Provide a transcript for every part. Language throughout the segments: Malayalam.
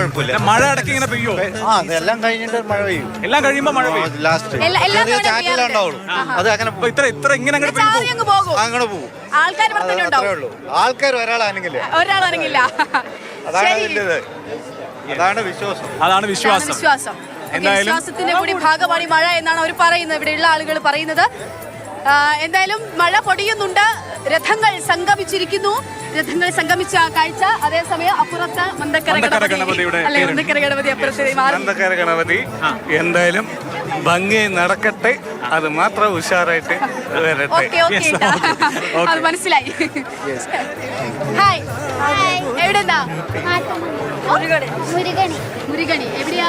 കുഴപ്പമില്ല. മഴ ഇടയ്ക്ക് ഇങ്ങനെ പെയ്യോ? ആ എല്ലാം കഴിഞ്ഞിട്ട് മഴ പെയ്യും. എല്ലാം കഴിയുമ്പോ മഴ പെയ്യും. ലാസ്റ്റ് എല്ലാ- എല്ലാ ചെറിയ തവണ ഉണ്ടാവുള്ളൂ. അത് അങ്ങനെ അപ്പൊ ഇത്ര ഇത്ര ഇങ്ങനെ അങ്ങോട്ട് അങ്ങ് പോകും. അങ്ങനെ പോകും. ആൾക്കാർ അത്രേ ഉള്ളൂ. ആൾക്കാർ ഒരാളാണെങ്കിൽ ഒരാൾ ഇറങ്ങില്ല അതാണ് ശരി. അതാണ് വിശ്വാസം. അതാണ് വിശ്വാസം. വിശ്വാസം. ഓക്കേ, എന്തായാലും- വിശ്വാസത്തിന്റെ കൂടി ഭാഗമാണ് ഈ മഴ എന്നാണ് അവർ പറയുന്നത്. ഇവിടെയുള്ള ആളുകൾ പറയുന്നത്. എന്തായാലും മഴ പൊടിയുന്നുണ്ട്. രഥങ്ങൾ സംഗമിച്ചിരിക്കുന്നു. രഥങ്ങൾ സംഗമിച്ച കാഴ്ച അതേസമയം അപ്പുറത്ത് മന്ദക്കര ഗണപതി. ഗണപതിയുടെ അല്ലെ മന്ദക്കര ഗണപതി അപ്പുറത്ത് എന്തായാലും ഭംഗി നടക്കട്ടെ. അത് മാത്രം ഉഷാറായിട്ട് വരട്ടെ. അത് മനസ്സിലായി. ഹായ്. എവിടെന്നാ? മുരുകണി. എവിടെയാ?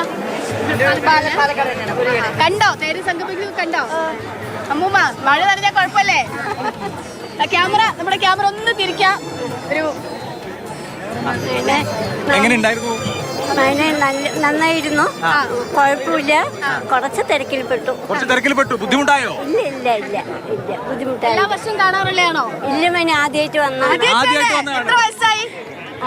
കണ്ടോ? തേര് സംഗമിക്കുന്നത് കണ്ടോ? അമ്മൂമ്മ മഴ നനഞ്ഞാൽ കുഴപ്പല്ലേ ക്യാമറ നമ്മുടെ ക്യാമറ ഒന്ന് തിരിക്കാം. ഒരു എങ്ങനെ ഉണ്ടായിരുന്നു? അതിന് നല്ല നന്നായിരുന്നു. കുഴപ്പമില്ല. കുറച്ച് തിരക്കിൽപ്പെട്ടു. കുറച്ച് തിരക്കിൽപ്പെട്ടു. ബുദ്ധിമുട്ടായോ? ഇല്ല ഇല്ല ഇല്ല ഇല്ല. ബുദ്ധിമുട്ടായി. എല്ലാ വർഷവും കാണാറില്ലാണോ ഇല്ല മനെ ആദ്യമായിട്ട് വന്ന ആദ്യമായിട്ട് വന്നതാണ്. എത്ര വയസ്സായി?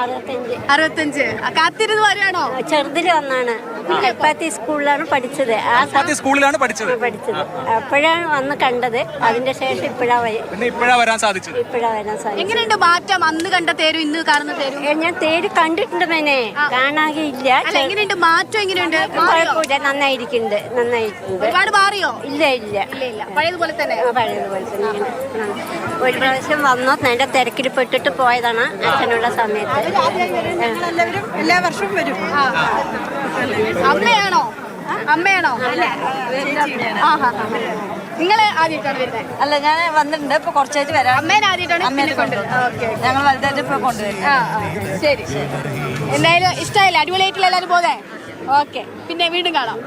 അറുപത്തഞ്ച്. അറുപത്തഞ്ച്. ആ, കാത്തിരുന്ന് വരുവാണോ? ചെറുതിൽ വന്നാണ് കൽപ്പാത്തി സ്കൂളിലാണ് പഠിച്ചത്. ആ പാത്തി സ്കൂളിലാണ് പഠിച്ചത്. പഠിച്ചത്. അപ്പോഴാണ് വന്ന് കണ്ടത്. അതിന്റെ ശേഷം ഇപ്പോഴാ പിന്നെ ഇപ്പോഴാ വരാൻ സാധിച്ചത്. ഇപ്പോഴാ വരാൻ സാധിച്ചത്. എങ്ങനെയുണ്ട് മാറ്റം? അന്ന് കണ്ട തേരും ഇന്ന് കാണുന്ന തേരും? ഞാൻ തേര് കണ്ടിട്ടുണ്ട് മേനെ. കാണാകെ ഇല്ല അല്ല എങ്ങനെയുണ്ട്? മാറ്റം എങ്ങനെയുണ്ട്? കുഴപ്പമില്ല. നന്നായിരിക്കുന്നുണ്ട്. നന്നായിട്ടുണ്ട്. ഒരുപാട് മാറിയോ? ഇല്ല ഇല്ല. പഴയതുപോലെ തന്നെ. ആ, പഴയതുപോലെ തന്നെ. ഒരു പ്രാവശ്യം വന്നു. നല്ല തിരക്കിൽ പെട്ടിട്ട് പോയതാണ് അച്ഛനുള്ള സമയത്ത്. എല്ലാവരും എല്ലാ വർഷവും വരും. അമ്മയാണോ? അമ്മയാണോ? നിങ്ങൾ ആദ്യമായിട്ടാണ് വരുന്നത്. അല്ല ഞാൻ വന്നിട്ടുണ്ട്. ഇപ്പൊ കുറച്ചായിട്ട് വരാം. അമ്മേനെ ആദ്യമായിട്ടാണ് അമ്മേനെ കൊണ്ട് കൊണ്ടുവരും ഞങ്ങൾ വലുതായിട്ട് ഇപ്പൊ കൊണ്ടുവരും. ശരി എന്തായാലും ഇഷ്ടമായില്ല അടിപൊളിയായിട്ടില്ല എല്ലാവരും ഓക്കെ. പിന്നെ വീണ്ടും കാണാം.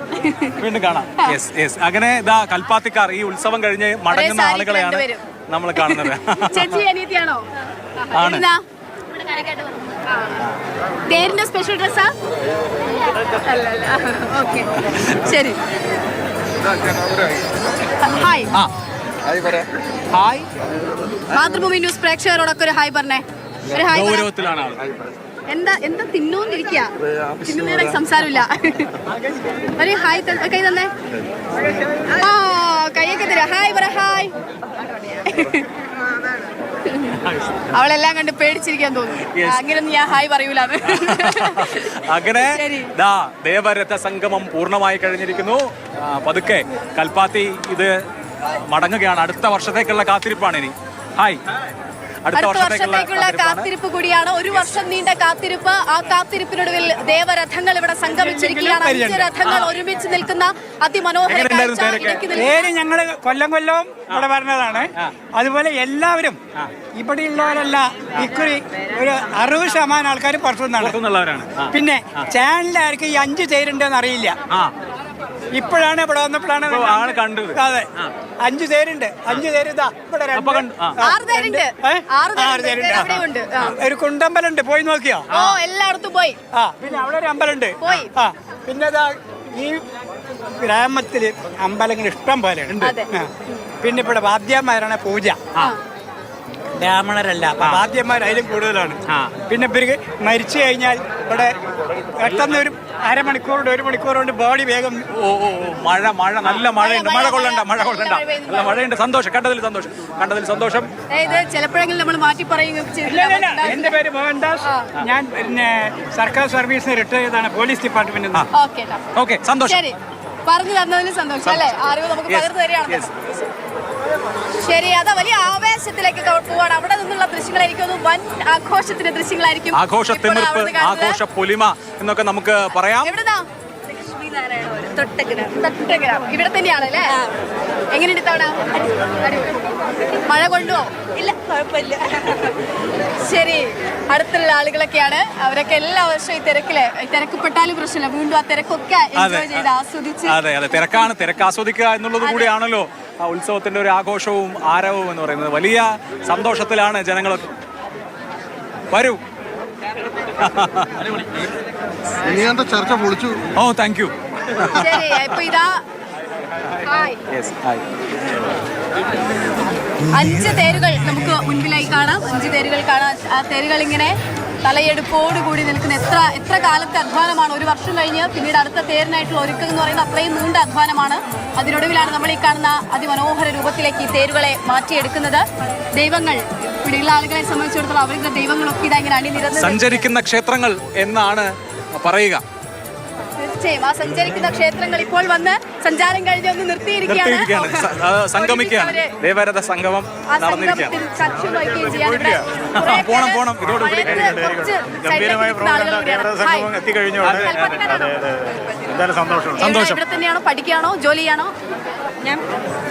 വീണ്ടും കാണാം. യെസ് യെസ് അങ്ങനെ ഇതാ കൽപ്പാത്തിക്കാർ ഈ ഉത്സവം കഴിഞ്ഞ് മടങ്ങുന്ന ആളുകളെയാണ് നമ്മൾ കാണുന്നത്. ചേച്ചി അനിയത്തിയാണോ? ആണ്. തേരിന്റെ സ്പെഷ്യൽ ഡ്രസ്സാ അല്ല ഓക്കെ. ശരി. ഹായ് ആ. ഹായ് മാതൃഭൂമി ന്യൂസ് പ്രേക്ഷകരോടൊക്കെ ഒരു ഹായ് പറഞ്ഞേ. ഒരു ഹായ് എന്താ എന്താ തിന്നോന്നിരിക്കുക തിന്നുന്നതിന് സംസാരമില്ല. ഒരു ഹായ് കൈ തന്നെ. ആ കൈയൊക്കെ തരാം. ഹായ് പറ. ഹായ് അവളെല്ലാം കണ്ട് പേടിച്ചിരിക്കാൻ തോന്നുന്നു. Yes. അങ്ങനെയൊന്നും ഞാൻ ഹായ് പറയൂല അങ്ങനെ ദേവരഥ സംഗമം പൂർണമായി കഴിഞ്ഞിരിക്കുന്നു. പതുക്കെ കൽപ്പാത്തി ഇത് മടങ്ങുകയാണ്. അടുത്ത വർഷത്തേക്കുള്ള കാത്തിരിപ്പാണ് ഇനി. ഹായ് അടുത്ത വർഷത്തേക്കുള്ള കാത്തിരിപ്പ് കൂടിയാണ്. ഒരു വർഷം നീണ്ട കാത്തിരിപ്പ്. ആ കാത്തിരിപ്പിനൊടുവിൽ ദേവരഥങ്ങൾ ഇവിടെ സംഗമിച്ചിരിക്കുകയാണ്. അഞ്ച് രഥങ്ങൾ ഒരുമിച്ച് നിൽക്കുന്ന അതിമനോഹര പേര് ഞങ്ങൾ കൊല്ലം കൊല്ലവും ഇവിടെ വരുന്നതാണ് അതുപോലെ എല്ലാവരും ഇവിടെയുള്ളവരല്ല ഇക്കുറി ഒരു അറുപത് ശതമാനം ആൾക്കാർ പുറത്തുനിന്നാണ്. പിന്നെ ചാനലാർക്ക് ഈ അഞ്ച് ചേരുണ്ടെന്ന് അറിയില്ല. ആ. ഇപ്പോഴാണ് ഇവിടെ വന്നപ്പോഴാണ് ആണ് കണ്ടത്. അതെ. അഞ്ചു പേരുണ്ട്. അഞ്ചു പേര് ഇതാ ഇവിടെ രണ്ട്. ആറ് പേരുണ്ട്. ഒരു കുണ്ടമ്പലുണ്ട്. പോയി നോക്കിയോ? ഓ എല്ലായിടത്തും പോയി. ആ പിന്നെ അവിടെ ഒരു അമ്പലമുണ്ട്. പോയി. ആ പിന്നെ ഇതാ ഈ ഗ്രാമത്തിൽ അമ്പലങ്ങൾ ഇഷ്ടം പോലെ ഉണ്ട്. അതെ. പിന്നെ ഇവിടെ വാദ്യാമാരാണ് പൂജ. ബ്രാഹ്മണരല്ല. വാദ്യന്മാർ അതിലും കൂടുതലാണ്. ആ. പിന്നെ ഇവർക്ക് മരിച്ചു കഴിഞ്ഞാൽ ഇവിടെ പെട്ടെന്ന് ഒരു അരമണിക്കൂർ കൊണ്ട് ഒരു മണിക്കൂർ കൊണ്ട് ബോഡി വേഗം ഓ ഓ ഓ, മഴ മഴ നല്ല മഴയുണ്ട്. മഴ, കൊള്ളണ്ട മഴ കൊള്ളണ്ട. നല്ല മഴയുണ്ട്. സന്തോഷം കണ്ടതിൽ സന്തോഷം. കണ്ടതിൽ സന്തോഷം. അതായത് ചിലപ്പോഴെങ്കിലും നമ്മൾ മാറ്റി പറയുകയും. എന്റെ പേര് മോഹൻദാസ്. ഞാൻ പിന്നെ സർക്കാർ സർവീസിന് റിട്ടയർ ചെയ്താണ് പോലീസ് ഡിപ്പാർട്ട്മെന്റിൽ നിന്ന്. ഓക്കെ ഓക്കെ സന്തോഷം. പറഞ്ഞു തന്നതിന് സന്തോഷം അല്ലേ? അറിവ് നമുക്ക് പകർന്നു തരികയാണല്ലോ. yes. ശരി അതാ വലിയ ആവേശത്തിലേക്ക് പോവാണ്. അവിടെ നിന്നുള്ള ദൃശ്യങ്ങളായിരിക്കും. വൻ ആഘോഷത്തിന്റെ ദൃശ്യങ്ങളായിരിക്കും ആഘോഷ തിമിർപ്പ് ആഘോഷ പൊലിമ എന്നൊക്കെ നമുക്ക് പറയാം. എവിടുന്നാ? തൊട്ടഗ്രാം ഇവിടെ തന്നെയാണ് അല്ലേ? എങ്ങനെയുണ്ട് തവണ. മഴ കൊണ്ടോ ഇല്ല കുഴപ്പമില്ല. ശരി. അടുത്തുള്ള ആളുകളൊക്കെയാണ്. അവരൊക്കെ എല്ലാ വർഷവും ഈ തിരക്കിൽ തിരക്കപ്പെട്ടാലും പ്രശ്നമില്ല. വീണ്ടും ആ തിരക്കൊക്കെ എൻജോയ് ചെയ്ത് ആസ്വദിച്ച് അതെ അതെ. തിരക്കാണ്. തിരക്ക് ആസ്വദിക്കുക എന്നുള്ളത് കൂടിയാണല്ലോ ആ ഉത്സവത്തിന്റെ ഒരു ആഘോഷവും ആരവവും എന്ന് പറയുന്നത്. വലിയ സന്തോഷത്തിലാണ് ജനങ്ങളൊക്കെ വരൂ. ചർച്ച പൊളിച്ചു? ഓ താങ്ക് യു ശരി ഇപ്പൊ ഇതാ. ഹായ്. യെസ് ഹായ് അഞ്ച് തേരുകൾ നമുക്ക് മുൻപിലായി കാണാം. അഞ്ച് തേരുകൾ കാണാം. ആ തേരുകൾ ഇങ്ങനെ തലയെടുപ്പോട് കൂടി നിൽക്കുന്ന എത്ര എത്ര കാലത്തെ അധ്വാനമാണ്. ഒരു വർഷം കഴിഞ്ഞ് പിന്നീട് അടുത്ത തേരിനായിട്ടുള്ള ഒരുക്കം എന്ന് പറയുന്നത് അത്രയും നീണ്ട അധ്വാനമാണ്. അതിനൊടുവിലാണ് നമ്മൾ ഈ കാണുന്ന അതിമനോഹര രൂപത്തിലേക്ക് ഈ തേരുകളെ മാറ്റിയെടുക്കുന്നത്. ദൈവങ്ങൾ ഇവിടെയുള്ള ആളുകളെ സംബന്ധിച്ചിടത്തോളം അവരുടെ ദൈവങ്ങളൊക്കെ ഇതാ ഇങ്ങനെ അണിനിരന്ന് സഞ്ചരിക്കുന്ന ക്ഷേത്രങ്ങൾ എന്നാണ് പറയുക. തീർച്ചയായും ആ സഞ്ചരിക്കുന്ന ക്ഷേത്രങ്ങൾ ഇപ്പോൾ വന്ന് സഞ്ചാരം കഴിഞ്ഞ് ഒന്ന് നിർത്തിയിരിക്കുകയാണ്. സംഗമിക്കുകയാണ്. ദേവരഥ സംഗമം പോണം, പോണം. മഴയത്ത് ഗംഭീരമായ പ്രോഗ്രാം. ദേവരഥ സംഗമം. എത്തിക്കഴിഞ്ഞു എന്തായാലും സന്തോഷം സന്തോഷം. ഇവിടെ തന്നെയാണോ? പഠിക്കുകയാണോ? ജോലി ചെയ്യാണോ ഞാൻ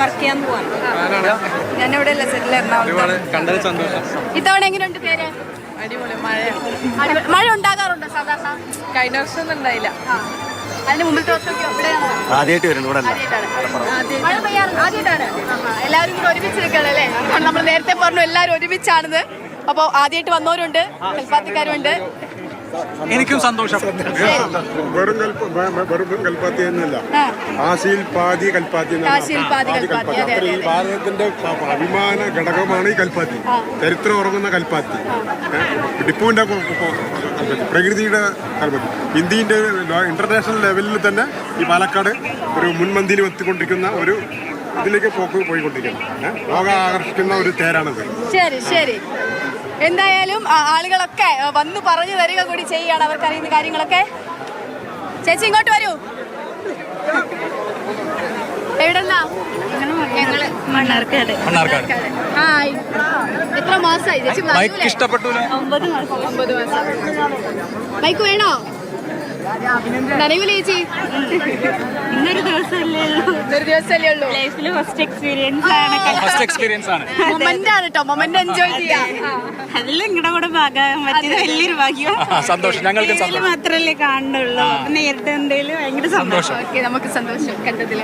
വർക്ക് ചെയ്യാൻ പോവാണ്. ഞാൻ ഇവിടെ അല്ല സെറ്റിൽ എറണാകുളത്ത്. ഇത്തവണ എങ്ങനെയുണ്ട് പേര്? അടിപൊളി. മഴ മഴ ഉണ്ടാകാറുണ്ടോ സാധാരണ? കഴിഞ്ഞ വർഷം ഒന്നും ഉണ്ടായില്ല. അതിന് മുമ്പിലത്തെ വർഷമൊക്കെ ഇവിടെയാണോ ആദ്യമായിട്ട് വരുന്നു ഇവിടെ ആദ്യമായിട്ടാണ്. മഴ പെയ്യാറുണ്ട്. ആദ്യമായിട്ടാണ്. എല്ലാവരും കൂടെ ഒരുമിച്ച് നിൽക്കണം അല്ലേ നമ്മൾ നേരത്തെ പറഞ്ഞു എല്ലാവരും ഒരുമിച്ചാണെന്ന്. അപ്പോൾ ആദ്യമായിട്ട് വന്നവരുണ്ട്. കൽപ്പാത്തിക്കാരുണ്ട് എനിക്കും സന്തോഷം. വെറും കൽപ്പാത്തി എന്നല്ല ആശയിൽ പാതി കൽപ്പാത്തി. ഭാരതത്തിന്റെ അഭിമാന ഘടകമാണ് ഈ കൽപ്പാത്തി. ചരിത്രം ഉറങ്ങുന്ന കൽപ്പാത്തി? ടിപ്പുവിന്റെ പ്രകൃതിയുടെ കൽപ്പാത്തി. ഇന്ത്യന്റെ ഇന്റർനാഷണൽ ലെവലിൽ തന്നെ ഈ പാലക്കാട് ഒരു മുൻപന്തിയിൽ എത്തിക്കൊണ്ടിരിക്കുന്ന ഒരു ഇതിലേക്ക് പോക്ക് പോയിക്കൊണ്ടിരിക്കുന്നു. ലോക ആകർഷിക്കുന്ന ഒരു തേരാണിത്. ശരി ശരി. എന്തായാലും ആളുകളൊക്കെ വന്ന് പറഞ്ഞു തരിക കൂടി ചെയ്യാണ് അവർക്ക് അറിയുന്ന കാര്യങ്ങളൊക്കെ. ചേച്ചി ഇങ്ങോട്ട് വരൂ. എവിടെന്നാ? ഞങ്ങൾ മണ്ണാർക്കാട്. മണ്ണാർക്കാട്. ഹായ് എത്ര മാസമായി ചേച്ചി ഒമ്പത് മാസം. ഒമ്പത് മാസം. മൈക്ക് വേണോ? ചേച്ചി. ഇന്നൊരു ദിവസമല്ലേ ഉള്ളൂ. ഒരു ദിവസമല്ലേ ഉള്ളൂ. ലൈഫിൽ ഫസ്റ്റ് എക്സ്പീരിയൻസ് ആണ്. ഫസ്റ്റ് എക്സ്പീരിയൻസ് ആണ്. മൊമെന്റ് ആണ് കേട്ടോ മൊമെന്റ് എൻജോയ് ചെയ്യാം. അതിൽ നിങ്ങളുടെ കൂടെ ഭാഗമാകാൻ പറ്റിയത് വലിയൊരു ഭാഗ്യം സന്തോഷം. ഞങ്ങൾക്ക് സന്തോഷം. മാത്രല്ലേ കാണുന്നുള്ളൂ. നേരിട്ട് എന്തെങ്കിലും ഭയങ്കര സന്തോഷം. ഓക്കെ നമുക്ക് സന്തോഷം കണ്ടതിൽ.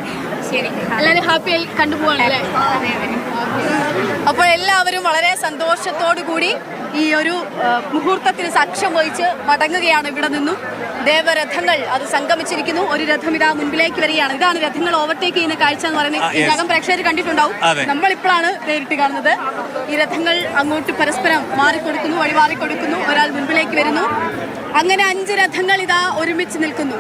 ശരി. എല്ലാവരും ഹാപ്പി ആയി കണ്ടുപോകണല്ലേ അപ്പോൾ എല്ലാവരും വളരെ സന്തോഷത്തോടു കൂടി ഈ ഒരു മുഹൂർത്തത്തിന് സാക്ഷ്യം വഹിച്ച് മടങ്ങുകയാണ് ഇവിടെ നിന്നും. ദേവരഥങ്ങൾ അത് സംഗമിച്ചിരിക്കുന്നു. ഒരു രഥം ഇതാ മുൻപിലേക്ക് വരികയാണ്. ഇതാണ് രഥങ്ങൾ ഓവർടേക്ക് ചെയ്യുന്ന കാഴ്ച എന്ന് പറയുന്നത്. ഇതിനകം പ്രേക്ഷകർ കണ്ടിട്ടുണ്ടാവും. നമ്മളിപ്പോഴാണ് നേരിട്ട് കാണുന്നത്. ഈ രഥങ്ങൾ അങ്ങോട്ട് പരസ്പരം മാറിക്കൊടുക്കുന്നു വഴിമാറിക്കൊടുക്കുന്നു. ഒരാൾ മുൻപിലേക്ക് വരുന്നു. അങ്ങനെ അഞ്ച് രഥങ്ങൾ ഇതാ ഒരുമിച്ച് നിൽക്കുന്നു.